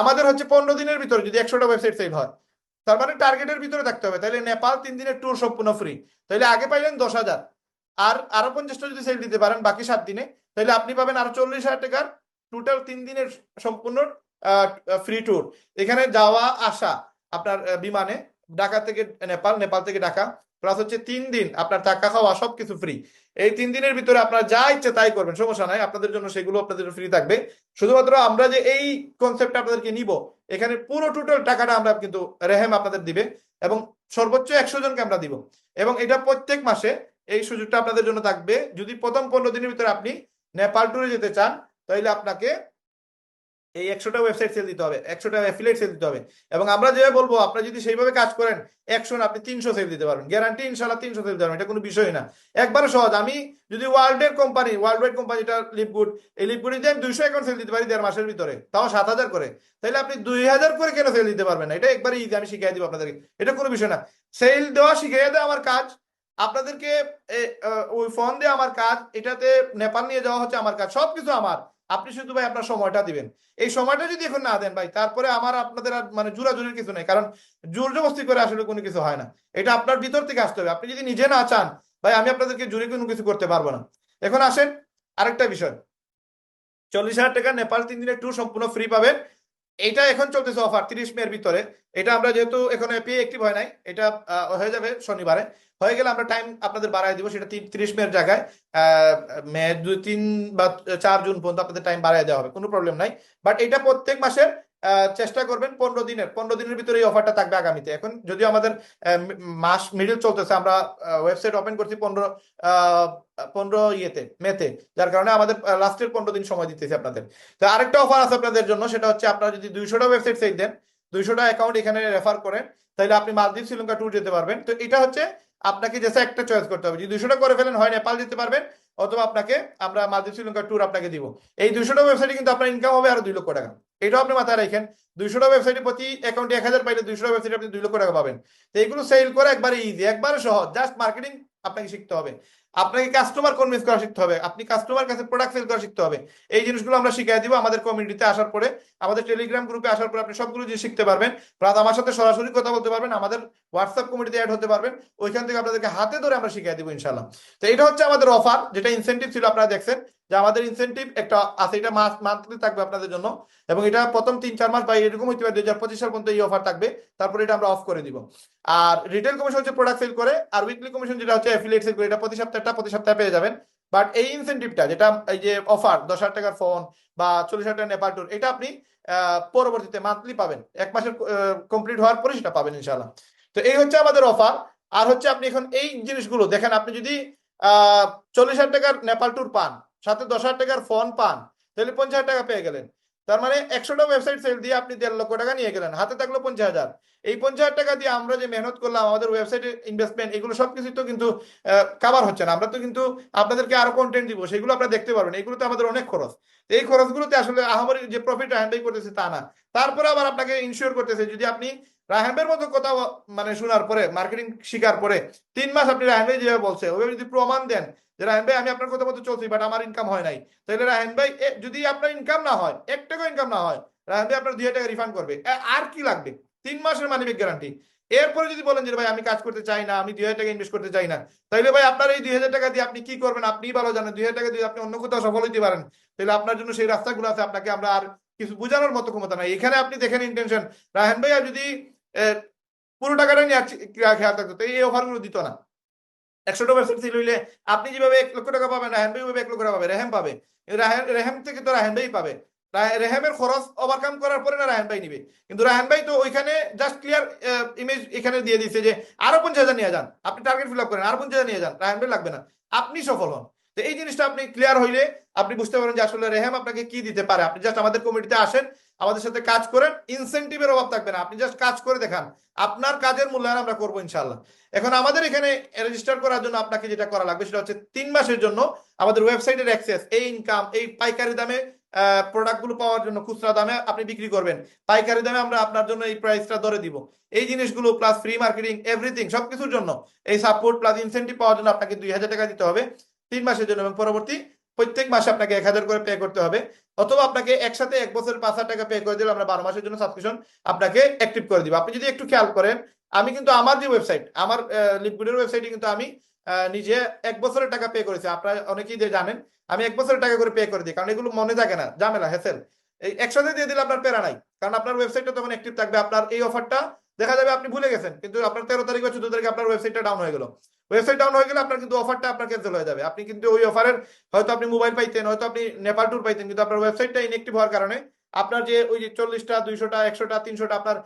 আমাদের হচ্ছে পনেরো দিনের ভিতরে যদি একশোটা ওয়েবসাইট সেল হয়, তার মানে টার্গেটের ভিতরে থাকতে হবে। তাহলে নেপাল তিন দিনের ট্যুর সম্পূর্ণ ফ্রি তাহলে আগে পাইলেন দশ হাজার। আর আরও পঞ্চাশটা যদি সেল দিতে পারেন বাকি সাত দিনে, তাহলে আপনি পাবেন আরও চল্লিশ হাজার টাকার টোটাল তিন দিনের সম্পূর্ণ ফ্রি ট্যুর এখানে যাওয়া, আসা, আপনার বিমানে ঢাকা থেকে, নেপাল নেপাল থেকে ঢাকা প্লাস হচ্ছে তিন দিন আপনার টাকা খাওয়া সবকিছু ফ্রি এই তিন দিনের ভিতরে আপনারা যা ইচ্ছে তাই করবেন, সমস্যা নাই, আপনাদের জন্য সেগুলো আপনাদের ফ্রি থাকবে। শুধুমাত্র আমরা যে এই কনসেপ্টটা আপনাদেরকে নিব, এখানে পুরো টোটাল টাকাটা আমরা কিন্তু রেহেম আপনাদের দিবে এবং সর্বোচ্চ একশো জনকে আমরা দিব। এবং এটা প্রত্যেক মাসে এই সুযোগটা আপনাদের জন্য থাকবে। যদি প্রথম পনেরো দিনের ভিতরে আপনি নেপাল ট্যুরে যেতে চান তাহলে আপনাকে এই একশোটা ওয়েবসাইট সেল দিতে হবে, একশোটা অ্যাফিলেট সেল দিতে হবে। এবং আমরা যেভাবে বলব, আপনারা যদি সেইভাবে কাজ করেন, একশো আপনি তিনশো সেল দিতে পারবেন। গ্যারান্টি ইনশাল্লাহ তিনশো সেল দিতে পারবেন এটা কোনো বিষয় না। একবারে সহজ, আমি যদি ওয়ার্ল্ডের কোম্পানি ওয়ার্ল্ড ওয়াইড কোম্পানিটা লিপগুড এই লিপগুডে যদি আমি দুইশো অ্যাকাউন্ট সেল দিতে পারি দেড় মাসের ভিতরে, তাও সাত হাজার করে। তাহলে আপনি দুই হাজার করে কেন সেল দিতে পারবেন না? এটা একবারে ইজি আমি শিখিয়ে দিব আপনাদেরকে। এটা কোনো বিষয় না। সেল দেওয়া শিখিয়ে দেওয়া আমার কাজ। আপনাদেরকে ওই ফোন দিয়ে আমার কাজ, এটাতে নেপাল নিয়ে যাওয়া হচ্ছে আমার কাজ, সবকিছু আমার। আপনি শুধু ভাই আপনার সময়টা দিবেন। এই সময়টা যদি এখন না দেন ভাই, তারপরে আমার আপনাদের আর মানে জোরাজুরির কিছু নেই, কারণ জোর জবস্তি করে আসলে কোনো কিছু হয় না। এটা আপনার ভিতর থেকে আসতে হবে। আপনি যদি নিজে না চান, ভাই আমি আপনাদেরকে জোরে কোনো কিছু করতে পারব না। এখন আসেন আরেকটা বিষয়। চল্লিশ হাজার টাকা নেপাল তিন দিনের ট্যুর সম্পূর্ণ ফ্রি পাবেন। এটা এখন চলতেছে অফার তিরিশ মের ভিতরে। এটা আমরা যেহেতু এখন এপি একটিভ হয় নাই এটা হয়ে যাবে শনিবারে। হয়ে গেলে আমরা টাইম আপনাদের বাড়ায় দিব সেটা তিরিশ মের জায়গায়। আহ, মে দুই তিন বা চার জুন পর্যন্ত আপনাদের টাইম বাড়ায় দেওয়া হবে কোনো প্রবলেম নাই। বাট এটা প্রত্যেক মাসের চেষ্টা করবেন পনেরো দিনের পনেরো দিনের ভিতরে এই অফারটা থাকবে আগামীতে। এখন যদিও আমাদের মাস মিডিল চলতেছে, আমরা ওয়েবসাইট ওপেন করছি পনেরো পনেরো ইয়েতে, মেতে, যার কারণে আমাদের লাস্টের পনেরো দিন সময় দিতেছি আপনাদের। তো আরেকটা অফার আছে আপনাদের জন্য, সেটা হচ্ছে আপনারা যদি দুইশোটা ওয়েবসাইট সেল দেন, দুইশোটা অ্যাকাউন্ট এখানে রেফার করেন, তাহলে আপনি মালদ্বীপ, শ্রীলঙ্কা ট্যুর যেতে পারবেন। তো এটা হচ্ছে আপনাকে যেসে একটা চয়েস করতে হবে। যদি দুইশোটা করে ফেলেন, হয় নেপাল যেতে পারবেন, অথবা আপনাকে, আমরা মালদ্বীপ, শ্রীলঙ্কা ট্যুর আপনাকে দিব। এই দুইশোটা ওয়েবসাইটে কিন্তু আপনার ইনকাম হবে আরও দুই লক্ষ টাকা। এটাও আপনি মাথায় রাখেন, দুইশোটা ওয়েবসাইটে প্রতি অ্যাকাউন্টে এক হাজার পাইলে দুইশোটা ওয়েবসাইটে আপনি দুই লক্ষ টাকা পাবেন। তো এইগুলো সেল করে একবারে ইজি একবারে সহজ জাস্ট মার্কেটিং আপনাকে শিখতে হবে। আপনাকে কাস্টমার কনভিন্স করা শিখতে হবে? আপনি কাস্টমার কাছে প্রোডাক্ট সেল করা শিখতে হবে। এই জিনিসগুলো আমরা শিখিয়ে দিব আমাদের কমিউনিটিতে আসার পরে। আমাদের টেলিগ্রাম গ্রুপে আসার পরে আপনি সবগুলো জিনিস শিখতে পারবেন। প্লাস আমার সাথে সরাসরি কথা বলতে পারবেন, আমাদের হোয়াটসঅ্যাপ কমিটিতে অ্যাড হতে পারবেন। ওইখান থেকে আপনাদেরকে হাতে ধরে আমরা শিখিয়ে দিব ইনশাল্লাহ তো এটা হচ্ছে আমাদের অফার যেটা ইনসেন্টিভ ছিল, আপনারা দেখছেন। যে আমাদের ইনসেন্টিভ একটা আছে, এটা মান্থলি থাকবে আপনাদের জন্য। এবং এটা প্রথম তিন, চার মাস বা এরকম হইতে পারে দুই হাজার পঁচিশ সাল পর্যন্ত এই অফার থাকবে। তারপরে এটা আমরা অফ করে দিব। আর রিটেল কমিশন হচ্ছে প্রোডাক্ট সেল করে, আর উইকলি কমিশন যেটা হচ্ছে অ্যাফিলিয়েট সেল করে, এটা প্রতি সপ্তাহটা প্রতি সপ্তাহে পেয়ে যাবেন। বাট এই ইনসেন্টিভটা যেটা এই যে অফার দশ হাজার টাকার ফোন বা চল্লিশ হাজার টাকা নেপাল ট্যুর এটা আপনি পরবর্তীতে মান্থলি পাবেন। এক মাসের কমপ্লিট হওয়ার পরে সেটা পাবেন ইনশাল্লাহ তো এই হচ্ছে আমাদের অফার আর হচ্ছে আপনি এখন এই জিনিসগুলো দেখেন, আপনি যদি, আহ, চল্লিশ হাজার টাকার নেপাল ট্যুর পান সাথে দশ হাজার টাকার ফোন পান, তাহলে পঞ্চাশ হাজার টাকা পেয়ে গেলেন। তার মানে একশোটা ওয়েবসাইট সেল দিয়ে আপনি দেড় লক্ষ টাকা নিয়ে গেলেন। হাতে থাকল পঞ্চাশ হাজার। এই পঞ্চাশ হাজার টাকা দিয়ে আমরা যে মেহনত করলাম, আমাদের ওয়েবসাইটে ইনভেস্টমেন্ট এগুলো সবকিছু তো কিন্তু কাভার হচ্ছে না। আমরা তো কিন্তু আপনাদেরকে আরও কন্টেন্ট দিব, সেগুলো আপনারা দেখতে পারবেন। এগুলো তো আমাদের অনেক খরচ। এই খরচগুলোতে আসলে আহামরি যে প্রফিট হ্যান্ডেল করতেছে তা না। তারপরে আবার আপনাকে ইনশিওর করতেছে, যদি আপনি রাহানবের মতো কথা মানে শোনার পরে মার্কেটিং শিকার পরে, তিন মাস আপনি রাহান ভাই যেভাবে বলছে, ওইভাবে যদি প্রমাণ দেন যে রাহান ভাই আমি আপনার কথা মতো চলছি বাট আমার ইনকাম হয় নাই, তাহলে রাহান ভাই যদি আপনার ইনকাম না হয়, এক টাকা ইনকাম না হয় রাহান ভাই আপনার দুই হাজার টাকা রিফান্ড করবে। আর কি লাগবে? তিন মাসের মানি গ্যারান্টি এরপরে যদি বলেন যে ভাই, আমি কাজ করতে চাই না, আমি দুই হাজার টাকা ইনভেস্ট করতে চাই না, তাহলে ভাই, আপনার এই দুই হাজার টাকা দিয়ে আপনি কি করবেন? আপনি ভালো জানেন, দুই হাজার টাকা দিয়ে আপনি অন্য কোথাও সফল হইতে পারেন। তাহলে আপনার জন্য সেই রাস্তাগুলো আছে, আপনাকে আমরা আর কিছু বোঝানোর মতো ক্ষমতা নাই। এখানে আপনি দেখেন ইন্টেনশন রাহেন ভাই আর যদি পুরো টাকাটা নিয়ে খেয়াল থাকতো? তো এই অফারগুলো দিত না। হইলে আপনি যেভাবে এক লক্ষ টাকা পাবেন রাহেন এক লক্ষ টাকা পাবে, রেহেম পাবে। রেহেম থেকে তো রাহেন ভাই পাবে। রেহেমের খরচ ওভারকাম করার পরে না রাহেন ভাই নিবে। কিন্তু রাহেন ভাই তো ওইখানে জাস্ট ক্লিয়ার ইমেজ এখানে দিয়ে দিচ্ছে যে আরও পঞ্চাশ হাজার নিয়ে যান। আপনি টার্গেট ফিল আপ করেন, আরও পঞ্চাশ নিয়ে যান। রাহেন ভাই লাগবে না। আপনি সফল হন। তো এই জিনিসটা আপনি ক্লিয়ার হইলে আপনি বুঝতে পারেন যে আসলে রেহেম আপনাকে কি দিতে পারে। আপনি জাস্ট আমাদের কমিটিতে আসেন আমাদের সাথে কাজ করেন ইনসেন্টিভের অভাব থাকবে না। আপনি জাস্ট কাজ করে দেখান। আপনার কাজের মূল্যায়ন আমরা করব ইনশাল্লাহ এখন আমাদের এখানে রেজিস্টার করার জন্য আপনাকে যেটা করা লাগবে সেটা হচ্ছে তিন মাসের জন্য আমাদের ওয়েবসাইটের অ্যাক্সেস এই ইনকাম এই পাইকারি দামে প্রোডাক্টগুলো পাওয়ার জন্য খুচরা দামে আপনি বিক্রি করবেন। পাইকারি দামে আমরা আপনার জন্য এই প্রাইসটা ধরে দিব। এই জিনিসগুলো প্লাস ফ্রি মার্কেটিং এভরিথিং সবকিছুর জন্য এই সাপোর্ট প্লাস ইনসেন্টিভ পাওয়ার জন্য আপনাকে দুই হাজার টাকা দিতে হবে তিন মাসের জন্য এবং পরবর্তী প্রত্যেক মাসে আপনাকে এক হাজার করে পে করতে হবে। অথবা আপনাকে একসাথে এক বছর পাঁচ হাজার টাকা পে করে দিলে আমরা বারো মাসের জন্য সাবস্ক্রিপশন আপনাকে অ্যাক্টিভ করে দিব। আপনি যদি একটু খেয়াল করেন, আমি কিন্তু আমার যে ওয়েবসাইট আমার লিপগুডের ওয়েবসাইটে কিন্তু আমি নিজে এক বছরের টাকা পে করেছি। আপনারা অনেকেই যে জানেন, আমি এক বছরের টাকা করে পে করে দিই, কারণ এগুলো মনে থাকে না, ঝামেলা হেসেল এই একসাথে দিয়ে দিলে আপনার প্যারা নাই, কারণ আপনার ওয়েবসাইটটা তখন অ্যাক্টিভ থাকবে। আপনার এই অফারটা দেখা যাবে আপনি ভুলে গেছেন, কিন্তু আপনার তেরো তারিখ বা চোদ্দ তারিখে আপনার ওয়েবসাইটটা ডাউন হয়ে গেল। ওয়েবসাইট ডাউন হয়ে গেলে আপনার কিন্তু অফারটা আপনার ক্যান্সেল হয়ে যাবে। আপনি কিন্তু ওই অফারের হয়তো আপনি মোবাইল পাইতেন, হয়তো আপনি নেপাল ট্যুর পাইতেন, কিন্তু আপনার ওয়েবসাইটটা ইনএক্টিভ হওয়ার কারণে আপনার যে ওই যে চল্লিশটা, দুইশোটা, একশোটা, তিনশোটা আপনার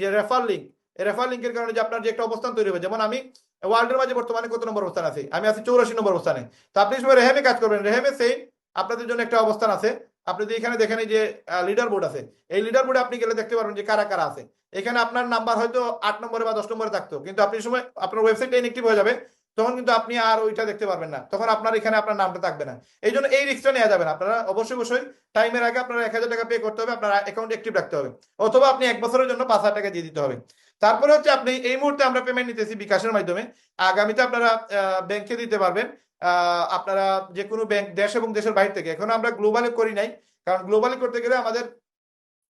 যে রেফার লিঙ্ক রেফার লিঙ্কের কারণে যে আপনার যে একটা অবস্থান তৈরি হবে, যেমন আমি ওয়ার্ল্ডের মাঝে বর্তমানে কত নম্বর অবস্থান আছে? আমি আছি চৌরাশি নম্বর অবস্থানে। তো আপনি সময় রেহেমে কাজ করবেন। রেহেমে সেই আপনাদের জন্য একটা অবস্থান আছে। আপনি যদি এখানে দেখেন এই যে লিডার বোর্ড আছে, এই লিডার বোর্ডে আপনি গেলে দেখতে পারবেন যে কারা কারা আছে। এখানে আপনার নাম্বার হয়তো আট নম্বরে বা দশ নম্বরে থাকতো, কিন্তু আপনি সময় আপনার ওয়েবসাইটটা ইনএক্টিভ হয়ে যাবে, তখন কিন্তু আপনি আর ওইটা দেখতে পারবেন না। তখন আপনার এখানে আপনার নামটা থাকবে না। এই জন্য এই রিস্কটা নেওয়া যাবে না। আপনারা অবশ্যই অবশ্যই টাইমের আগে আপনার এক টাকা পে করতে হবে, আপনার অ্যাকাউন্ট অ্যাক্টিভ রাখতে হবে, অথবা আপনি এক বছরের জন্য পাঁচ হাজার টাকা দিয়ে দিতে হবে। তারপরে হচ্ছে আপনি এই মুহূর্তে আমরা পেমেন্ট নিতেছি বিকাশের মাধ্যমে। আগামীতে আপনারা ব্যাংকে দিতে পারবেন। আপনারা যে কোনো ব্যাংক দেশ এবং দেশের বাইরে থেকে, এখন আমরা গ্লোবালে করি নাই, কারণ গ্লোবালি করতে গেলে আমাদের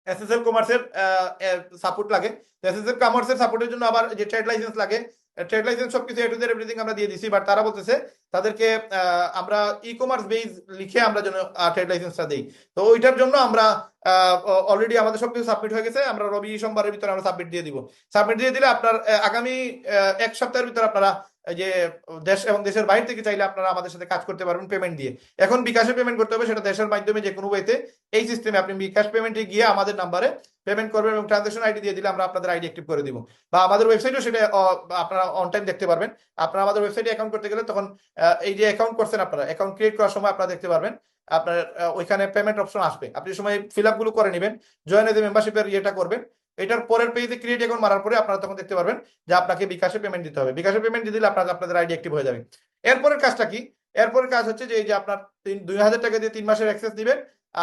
এসএসএল কমার্সের সাপোর্ট লাগে। এসএসএল কমার্সের সাপোর্টের জন্য আবার যে ট্রেড লাইসেন্স লাগে ট্রেড লাইসেন্স সবকিছু এ টু এভরিথিং আমরা দিয়ে দিছি বাট তারা বলতেছে তাদেরকে আমরা ই কমার্স বেস লিখে আমরা যেন ট্রেড লাইসেন্সটা দিই। তো ওইটার জন্য আমরা অলরেডি আমাদের সবকিছু সাবমিট হয়ে গেছে, আমরা রবি সোমবারের ভিতরে আমরা সাবমিট দিয়ে দিব। সাবমিট দিয়ে দিলে আপনার আগামী এক সপ্তাহের ভিতরে আপনারা যে, দেশ এবং দেশের বাইরে থেকে চাইলে আপনারা আমাদের সাথে কাজ করতে পারবেন পেমেন্ট দিয়ে। এখন বিকাশে পেমেন্ট করতে হবে, সেটা দেশের মাধ্যমে যে কোনো ওয়েতে এই সিস্টেমে আপনি বিকাশ পেমেন্টে গিয়ে আমাদের নাম্বারে পেমেন্ট করবেন এবং ট্রানজাকশন আইডি দিয়ে দিলে আমরা আপনাদের আইডি অ্যাক্টিভ করে দিব। বা আমাদের ওয়েবসাইটেও সেটা আপনারা অন টাইম দেখতে পারবেন। আপনারা আমাদের ওয়েবসাইটে অ্যাকাউন্ট করতে গেলে তখন এই যে অ্যাকাউন্ট করছেন আপনারা অ্যাকাউন্ট ক্রিয়েট করার সময় আপনারা দেখতে পারবেন, আপনার ওইখানে পেমেন্ট অপশন আসবে। আপনি সময় ফিল আপগুলো করে নেবেন জয়েন এজ মেম্বারশিপের ইয়েটা করবেন এটার পরের পেজে ক্রিয়েট অ্যাকাউন্ট মারার পরে আপনারা তখন দেখতে পারবেন যে আপনাকে বিকাশে পেমেন্ট দিতে হবে। বিকাশে পেমেন্ট দিয়ে দিলে আপনার, আপনাদের আইডি অ্যাক্টিভ হয়ে যাবে। এরপরের কাজটা কি? এরপরের কাজ হচ্ছে যে এই যে আপনার দুই হাজার টাকা দিয়ে তিন মাসের অ্যাক্সেস দিবেন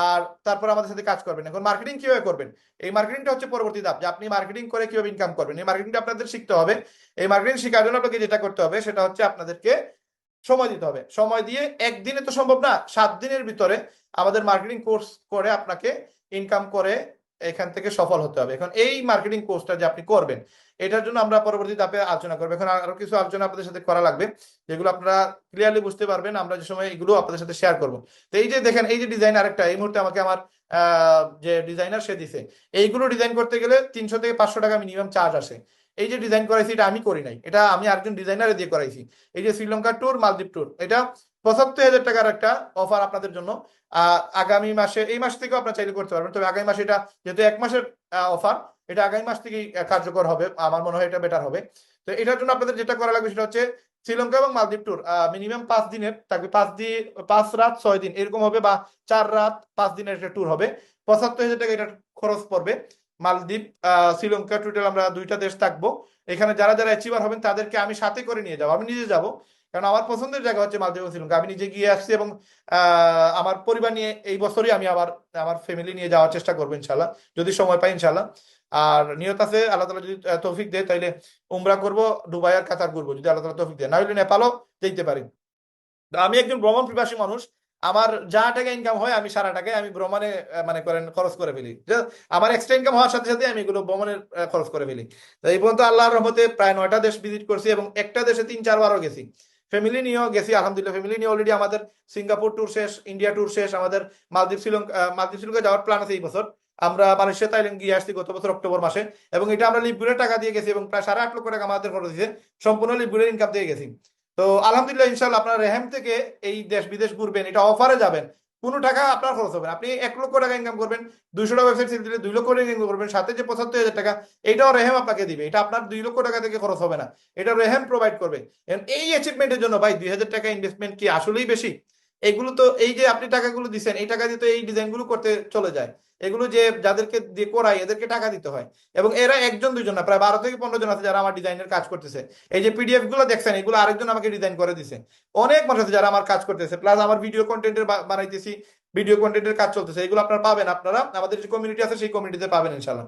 আর তারপর আমাদের সাথে কাজ করবেন। এখন মার্কেটিং কীভাবে করবেন? এই মার্কেটিংটা হচ্ছে পরবর্তী ধাপ যে আপনি মার্কেটিং করে কীভাবে ইনকাম করবেন। এই মার্কেটিংটা আপনাদের শিখতে হবে। এই মার্কেটিং শেখার জন্য আপনাকে যেটা করতে হবে সেটা হচ্ছে আপনাদেরকে সময় দিতে হবে। সময় দিয়ে একদিনে তো সম্ভব না, সাত দিনের ভিতরে আমাদের মার্কেটিং কোর্স করে আপনাকে ইনকাম করে এখান থেকে সফল হতে হবে। এখন এই মার্কেটিং কোর্সটা যে আপনি করবেন, এটার জন্য আমরা পরবর্তী ধাপে আলোচনা করব। এখন আরও কিছু আলোচনা আপনাদের সাথে করা লাগবে, যেগুলো আপনারা ক্লিয়ারলি বুঝতে পারবেন, আমরা যে সময় এগুলো আপনাদের সাথে শেয়ার করব। তো এই যে দেখেন, এই যে ডিজাইন আরেকটা, এই মুহূর্তে আমাকে আমার যে ডিজাইনার সে দিছে, এইগুলো ডিজাইন করতে গেলে তিনশো থেকে পাঁচশো টাকা মিনিমাম চার্জ আসে। এই যে ডিজাইন করাইছি এটা আমি করি নাই, এটা আমি আরেকজন ডিজাইনারে দিয়ে করাইছি। এই যে শ্রীলঙ্কা ট্যুর মালদ্বীপ ট্যুর এটা পঁচাত্তর হাজার টাকার একটা অফার আপনাদের জন্য। আগামী মাসে, এই মাস থেকেও আপনারা চাইলে করতে পারবেন। তবে আগামী মাসে এটা যেহেতু এক মাসের অফার এটা আগামী মাস থেকেই কার্যকর হবে। আমার মনে হয় এটা বেটার হবে। তো এটার জন্য আপনাদের যেটা করা লাগবে সেটা হচ্ছে শ্রীলঙ্কা এবং মালদ্বীপ ট্যুর মিনিমাম পাঁচ দিনের থাকবে। পাঁচ দিন পাঁচ রাত, ছয় দিন, এরকম হবে বা চার রাত, পাঁচ দিনের একটা ট্যুর হবে। পঁচাত্তর হাজার টাকা এটা খরচ পড়বে। মালদ্বীপ শ্রীলঙ্কা টোটাল আমরা দুইটা দেশ থাকব। এখানে যারা যারা অ্যাচিভার হবেন তাদেরকে আমি সাথে করে নিয়ে যাব। আমি নিজে যাব। কারণ আমার পছন্দের জায়গা হচ্ছে মালদ্বীপ শ্রীলঙ্কা। আমি নিজে গিয়ে আসছি এবং আমার পরিবার নিয়ে এই বছরই আমি আবার আমার ফ্যামিলি নিয়ে যাওয়ার চেষ্টা করব ইনশাল্লাহ যদি সময় পাই ইনশাল্লাহ আর নিয়ত আছে আল্লাহ তালা যদি তৌফিক দেয় তাইলে উমরা করব, দুবাই আর কাতার ঘুরবো, যদি আল্লাহ তালা তৌফিক দেয়। না হলে নেপালও যেতে পারি। আমি একজন ভ্রমণ পিপাসী মানুষ, আমার যা টাকা ইনকাম হয় আমি সারা টাকায় আমি ভ্রমণে মানে করেন, খরচ করে ফেলি। আমার এক্সট্রা ইনকাম হওয়ার সাথে সাথে আমি এগুলো ভ্রমণের খরচ করে ফেলি। এই পর্যন্ত আল্লাহর রহমতে প্রায় নয়টা দেশ ভিজিট করছি এবং একটা দেশে তিন চারবারও গেছি। ফ্যামিলি নিয়েও গেছি, আলহামদুলিল্লাহ ফ্যামিলি নিয়ে অলরেডি আমাদের সিঙ্গাপুর ট্যুর শেষ ইন্ডিয়া ট্যুর শেষ, আমাদের মালদ্বীপ শ্রীলঙ্কা মালদ্বীপ শ্রীলঙ্কা যাওয়ার প্ল্যান আছে এই বছর। আমরা মালয়েশিয়া তাইল্যান্ড গিয়ে আসছি গত বছর অক্টোবর মাসে এবং এটা আমরা লিপগুলের টাকা দিয়ে গেছি এবং প্রায় সাড়ে আট লক্ষ টাকা আমাদের খরচ দিয়েছে সম্পূর্ণ লিপগুলের ইনকাম দিয়ে গেছি। তো আলহামদুলিল্লাহ ইনশাল্লাহ আপনারা রেহেম থেকে এই দেশ বিদেশ ঘুরবেন, এটা অফারে যাবেন। কোনো টাকা আপনার খরচ হবে আপনি এক লক্ষ টাকা ইনকাম করবেন, দুইশো টাকা ওয়েবসাইট সেল দিলে দুই লক্ষ টাকা ইনকাম করবেন, সাথে যে পঁচাত্তর হাজার টাকা, এটাও রেহেম আপনাকে দিবে। এটা আপনার দুই লক্ষ টাকা থেকে খরচ হবে না। এটা রেহেম প্রোভাইড করবে। এই অ্যাচিভমেন্টের জন্য ভাই, দুই হাজার টাকা ইনভেস্টমেন্ট কি আসলেই বেশি? এগুলো তো এই যে আপনি টাকাগুলো দিচ্ছেন এই টাকা দিয়ে তো এই ডিজাইনগুলো করতে চলে যায়। এগুলো যে যাদেরকে দিয়ে করাই এদেরকে টাকা দিতে হয়। এবং এরা একজন দুইজন না, প্রায় বারো থেকে পনেরো জন আছে যারা আমার ডিজাইনের কাজ করতেছে। এই যে পিডিএফগুলো দেখছেন, এগুলো আরেকজন আমাকে ডিজাইন করে দিছে। অনেক মানুষ আছে যারা আমার কাজ করতেছে, প্লাস আমার ভিডিও কন্টেন্টের বানাইতেছি, ভিডিও কন্টেন্টের কাজ চলতেছে। এগুলো আপনারা পাবেন, আপনারা, আমাদের যে কমিউনিটি আছে, সেই কমিউনিটিতে পাবেন ইনশাল্লাহ